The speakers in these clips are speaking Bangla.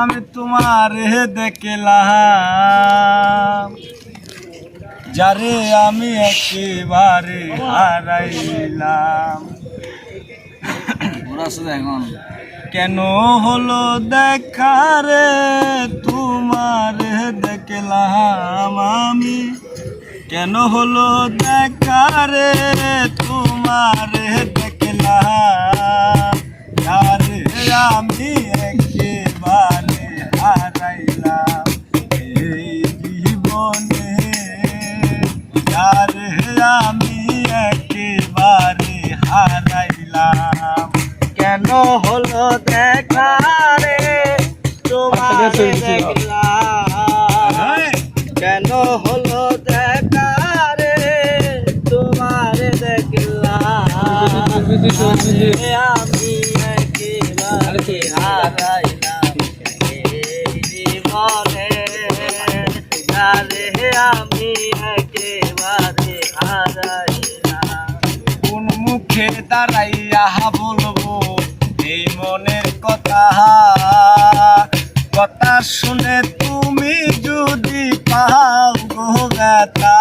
আমি তোমার দেখলাম। যারে আমি একেবারে হারাইলাম। এখন কেন হলো দেখারে তোমার দেখলাম আমি। কেন হলো দেখারে তোমার দেখলাম আমি একেবারে হারাইলাম এই জীবনে। যারে আমি একেবারে হারাইলাম। কেন হলো দেখা রে? তোমার দেখলাম। কেন হলো দেখা রে? তোমার দেখলাম। আমি একেবারে হারাইলাম কোন মুখে দাঁড়াইয়া বলব এই মনের কথা। কথা শুনে তুমি যদি পাও গো ব্যথা।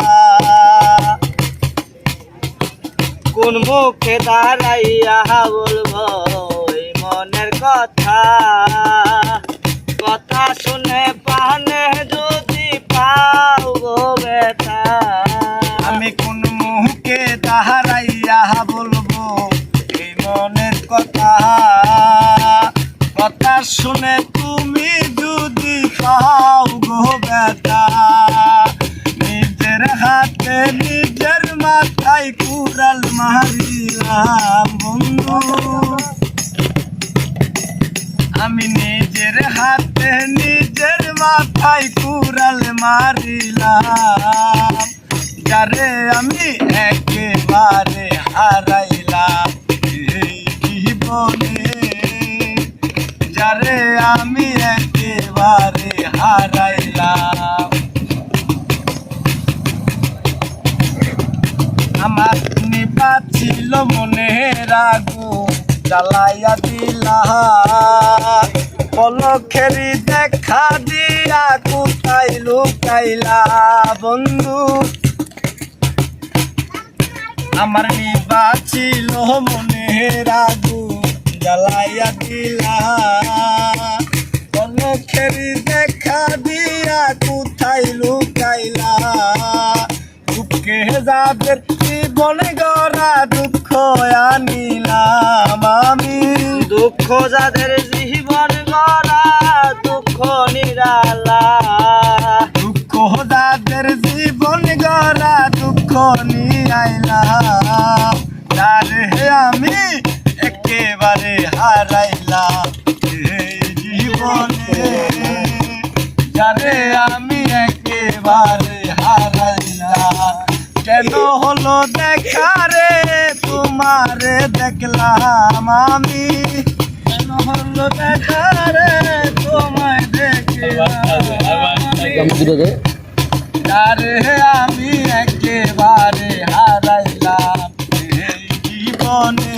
কোন মুখে দাঁড়াইয়া বলব এই মনের কথা। কথা শুনে পাও গো ব্যথা। নিজের হাতে, নিজের মাথায় কুড়াল মারিলাম, বন্ধু। আমি নিজের হাতে, নিজের মাথায় কুড়াল মারিলাম। যারে আমি একেবারে হারাইলাম এই জীবনে। যারে আমি একেবারে ছিল মনে রাগু জ্বালাইয়া দিলা। পলখেরি দেখা দিয়া কোথায় লুকাইলা, বন্ধু? আমার নিবা ছিল মনে রাগু জ্বালাইয়া দিলা। পলখেরি দেখা দিয়া কোথায় লুকাইলা? দুঃখে দুঃখ আনিলাম আমি দুঃখ যাদের জীবন গড়া দুঃখ নিরালা। দুঃখ যাদের জীবন গড়া দুঃখ নিরাইলাম যারে আমি একেবারে হারাইলাম জীবনে যারে আমি একেবারে হারাইলাম কেন হলো দেখা রে? তোমারে দেখলাম আমি। কেন হলো দেখা রে তোমায় দেখলাম যারে আমি একেবারে হারাইলাম জীবনে।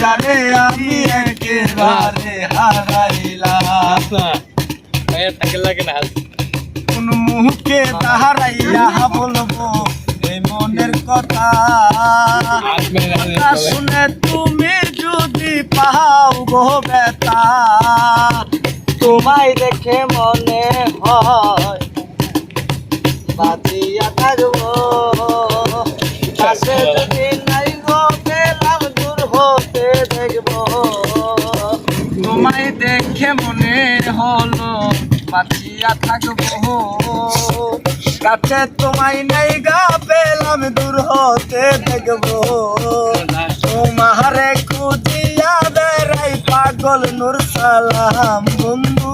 যারে আমি একেবারে হারাইলাম। কোন মুখে তাহারাইয়া বলব মনের কথা। শুনে তুমি যদি পাও গো বেতা তোমায় দেখে মনে হয় বাঁচিয়া থাকব। কাছে যদি নাই গো পেলাম, দূর হতে দেখব। তোমায় দেখে মনে হলো বাঁচিয়া থাকব। কাছে তোমায় নাই গা পেলাম দূর হতে দেখব। তোমারে খুঁজিয়া বেড়াই পাগল নূর সালাম বন্ধু।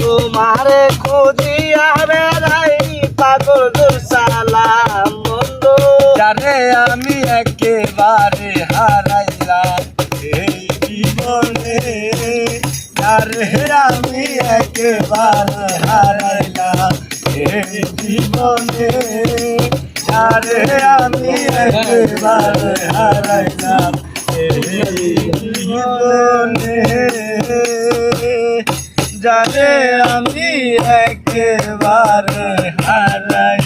তোমারে খুঁজিয়া বেড়াই পাগল নূর সালাম বন্ধু। যারে আমি একেবারে হারাইলাম, এই জীবনে যারে আমি একেবারে হারাইলাম। এই জীবনে আরে আমি একবার হারাইলাম। এই জীবনে যারে আমি একবার হারাই